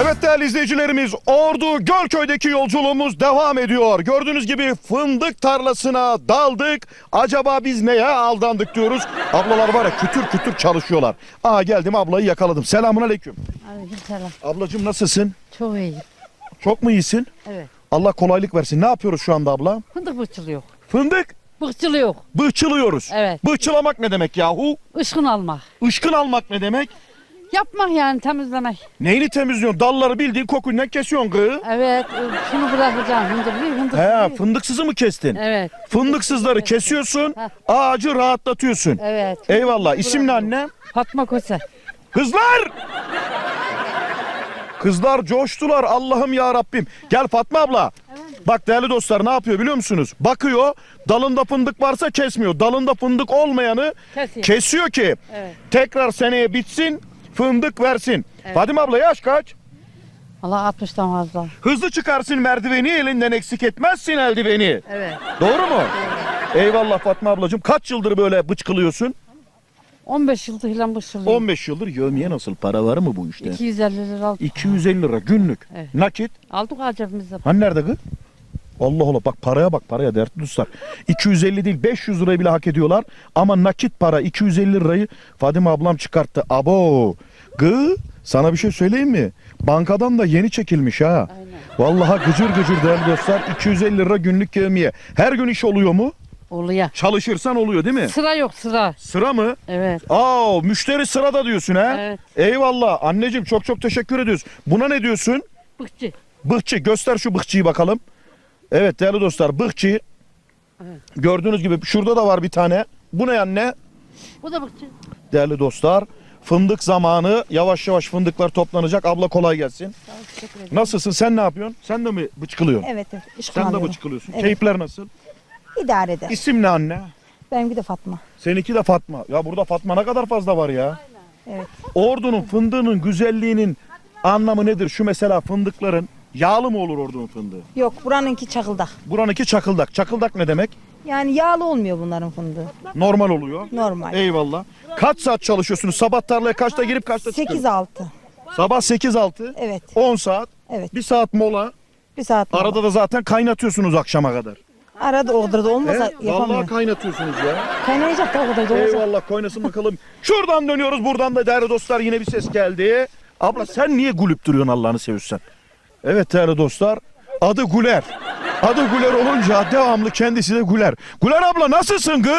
Evet değerli izleyicilerimiz Ordu Gölköy'deki yolculuğumuz devam ediyor. Gördüğünüz gibi fındık tarlasına daldık. Acaba biz neye aldandık diyoruz. Ablalar var ya kütür kütür çalışıyorlar. Aa geldim ablayı yakaladım. Selamun aleyküm. Aleykümselam. Ablacığım nasılsın? Çok iyi. Çok mu iyisin? Evet. Allah kolaylık versin. Ne yapıyoruz şu anda abla? Fındık bıçılıyor. Fındık Bıçılıyor. bıçılıyoruz. Evet. Bıçılamak ne demek yahu? Işkın almak. Işkın almak ne demek? Yapmak yani temizlemek. Neyini temizliyorsun? Dalları bildiğin kokundan kesiyorsun gı. Evet. e, Şunu bırakacağım. Fındık değil. Fındık He değil. fındıksızı mı kestin? Evet. Fındıksızları kesiyorsun, Heh. ağacı rahatlatıyorsun. Evet. Eyvallah. İsim ne anne? Fatma Köse. Kızlar! Kızlar coştular Allah'ım ya Rabbim. Gel Fatma abla. Bak değerli dostlar ne yapıyor biliyor musunuz? Bakıyor dalında fındık varsa kesmiyor. Dalında fındık olmayanı Kesiyor. kesiyor ki Evet. tekrar seneye bitsin fındık versin. Evet. Fadime abla yaş kaç? Allah 60'tan fazla. Hızlı çıkarsın merdiveni elinden eksik etmezsin eldiveni. Evet. Doğru mu? Eyvallah Fatma ablacığım. Kaç yıldır böyle bıçkılıyorsun? 15 yıldır falan bıçılıyor. 15 yıldır yövmiye nasıl? Para var mı bu işte? 250 lira aldık. 250 lira günlük. Evet. Nakit. Aldık acabımızda. Hani nerede kız? Allah Allah bak paraya bak paraya değerli dostlar. 250 değil 500 lirayı bile hak ediyorlar. Ama nakit para 250 lirayı Fadime ablam çıkarttı. Abo. Gı sana bir şey söyleyeyim mi? Bankadan da yeni çekilmiş ha. Aynen. Vallahi gıcır gıcır değerli dostlar 250 lira günlük yevmiye. Her gün iş oluyor mu? Oluyor. Çalışırsan oluyor değil mi? Sıra yok sıra. Sıra mı? Evet. Aa müşteri sırada diyorsun ha? Evet. Eyvallah anneciğim çok çok teşekkür ediyoruz. Buna ne diyorsun? Bıkçı. Bıkçı göster şu bıkçıyı bakalım. Evet değerli dostlar bıkçı. Evet. Gördüğünüz gibi şurada da var bir tane. Bu ne anne? Bu da bıkçı. Değerli dostlar fındık zamanı yavaş yavaş fındıklar toplanacak. Abla kolay gelsin. Sağ ol, teşekkür ederim. Nasılsın sen ne yapıyorsun? Sen de mi bıçkılıyorsun? Evet, evet. İş Sen de kullanıyorum. bıçkılıyorsun. Evet. Keyifler nasıl? İdare eder. İsim ne anne? Benimki de Fatma. Seninki de Fatma. Ya burada Fatma ne kadar fazla var ya. Evet. Ordunun fındığının güzelliğinin anlamı nedir? Şu mesela fındıkların yağlı mı olur ordunun fındığı? Yok buranınki çakıldak. Buranınki çakıldak. Çakıldak ne demek? Yani yağlı olmuyor bunların fındığı. Normal oluyor. Normal. Eyvallah. Kaç saat çalışıyorsunuz? Sabah tarlaya kaçta girip kaçta çıkıyorsunuz? 8-6. Sabah 8-6. Evet. 10 saat. Evet. Bir saat mola. Bir saat mola. Arada da zaten kaynatıyorsunuz akşama kadar. Arada o kadar da olmasa He? Vallahi yapamıyorum. kaynatıyorsunuz ya. Kaynayacak da o kadar da olacak. Eyvallah kaynasın bakalım. Şuradan dönüyoruz. Buradan da değerli dostlar yine bir ses geldi. Abla sen niye gülüp duruyorsun Allah'ını seversen? Evet değerli dostlar. Adı Güler. Adı Güler olunca devamlı kendisi de Güler. Güler abla nasılsın gı?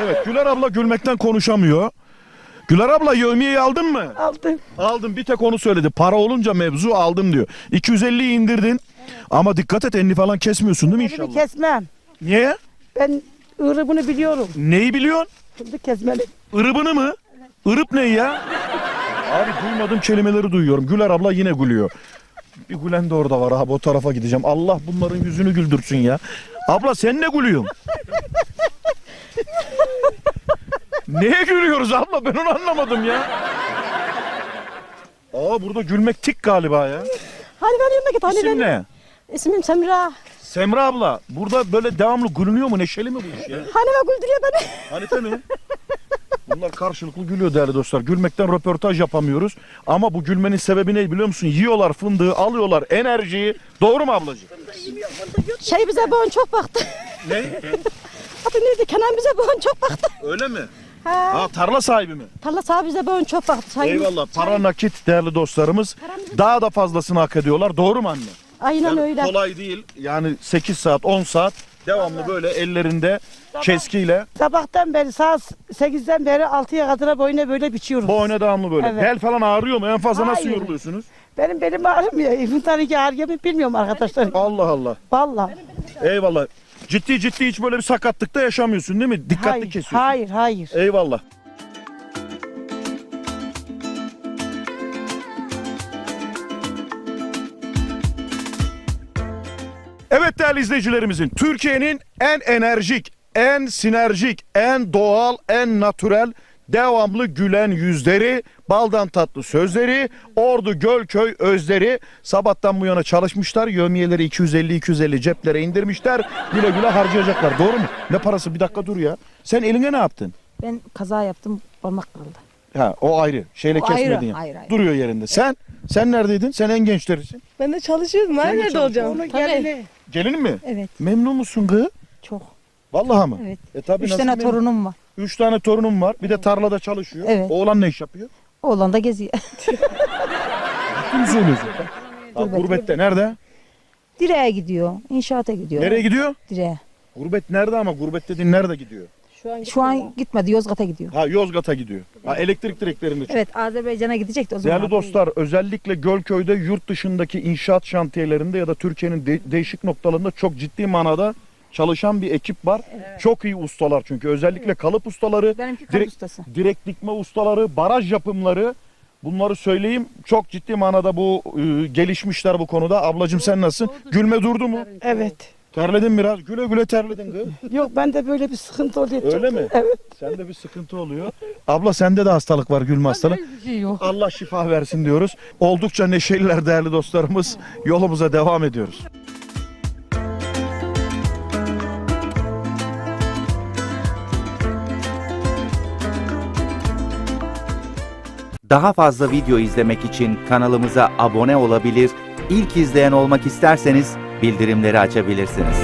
Evet Güler abla gülmekten konuşamıyor. Güler abla yevmiyeyi aldın mı? Aldım. Aldım bir tek onu söyledi. Para olunca mevzu aldım diyor. 250'yi indirdin. Ama dikkat et elini falan kesmiyorsun değil mi Elimi inşallah? kesmem. Niye? Ben ırıbını biliyorum. Neyi biliyorsun? Fındık kesmeli. Irıbını mı? Irıp ne ya? Abi duymadığım kelimeleri duyuyorum. Güler abla yine gülüyor. Bir gülen de orada var abi o tarafa gideceğim. Allah bunların yüzünü güldürsün ya. Abla sen ne gülüyorsun? Neye gülüyoruz abla ben onu anlamadım ya. Aa burada gülmek tik galiba ya. Hani ben yanına git. Hani İsim benim. ne? İsmim Semra. Semra abla burada böyle devamlı gülünüyor mu? Neşeli mi bu iş ya? Hani ben güldürüyor beni. Hanife mi? Bunlar karşılıklı gülüyor değerli dostlar. Gülmekten röportaj yapamıyoruz. Ama bu gülmenin sebebi ne biliyor musun? Yiyorlar fındığı, alıyorlar enerjiyi. Doğru mu ablacığım? Şey bize bu çok baktı. Ne? Adı neydi? Kenan bize bu çok baktı. Öyle mi? Ha. Ha tarla sahibi mi? Tarla sahibi bize bu çok baktı. Çayımız- Eyvallah. Para nakit değerli dostlarımız. Daha da fazlasını hak ediyorlar. Doğru mu anne? Aynen Yani öyle. kolay değil. Yani 8 saat, 10 saat devamlı böyle ellerinde keskiyle Sabahtan beri saat 8'den beri 6'ya kadar boyuna böyle biçiyoruz. bu oyuna devamlı böyle. Evet. Bel falan ağrıyor mu? En fazla nasıl Hayır. yoruluyorsunuz? Benim belim ağrımıyor. İnsanınki ağrıyor mu bilmiyorum arkadaşlar. Allah Allah. Vallahi. Eyvallah. Ciddi ciddi hiç böyle bir sakatlıkta yaşamıyorsun değil mi? Dikkatli Hayır, kesiyorsun. hayır, hayır. Eyvallah. Evet değerli izleyicilerimizin Türkiye'nin en enerjik, en sinerjik, en doğal, en natürel, devamlı gülen yüzleri, baldan tatlı sözleri, Ordu Gölköy özleri sabahtan bu yana çalışmışlar. Yövmiyeleri 250-250 ceplere indirmişler. Güle güle harcayacaklar. Doğru mu? Ne parası? Bir dakika dur ya. Sen eline ne yaptın? Ben kaza yaptım parmak kırıldı. Ha o ayrı. Şeyle O ayrı, kesmedin. ya. ayrı, ayrı. Duruyor yerinde. Sen sen neredeydin? Sen en gençlerisin. Ben de çalışıyordum. Ben nerede olacağım? Tabii. Gelin mi? Evet Memnun musun kız? çok. Vallahi mı? Evet. E tabii Üç nasıl tane memnun? torunum var. Üç tane torunum var. Bir de tarlada çalışıyor. Evet. Oğlan ne iş yapıyor? Oğlan da geziyor. Kim söylüyorsun? Ha, gurbette. Nerede? Direğe gidiyor. inşaata gidiyor. Nereye gidiyor? Direğe. Gurbet nerede ama gurbet dediğin nerede gidiyor? Şu an Şu an gitmedi Yozgat'a gidiyor. Ha Yozgat'a gidiyor. Ha elektrik direklerinde. Evet Azerbaycan'a gidecekti o zaman. Değerli dostlar özellikle Gölköy'de yurt dışındaki inşaat şantiyelerinde ya da Türkiye'nin de- değişik noktalarında çok ciddi manada çalışan bir ekip var. Çok iyi ustalar çünkü özellikle kalıp ustaları, Benimki kalıp ustası. direkt dikme ustaları, baraj yapımları bunları söyleyeyim. Çok ciddi manada bu e, gelişmişler bu konuda. Ablacığım sen nasılsın? Gülme durdu mu? Evet. Terledin biraz. Güle güle terledin kız. Yok bende böyle bir sıkıntı oluyor. Öyle mi? Evet. Sende bir sıkıntı oluyor. Abla sende de hastalık var gülme hastalığı. Hiçbir şey yok. Allah şifa versin diyoruz. Oldukça neşeliler değerli dostlarımız. Yolumuza devam ediyoruz. Daha fazla video izlemek için kanalımıza abone olabilir, ilk izleyen olmak isterseniz bildirimleri açabilirsiniz.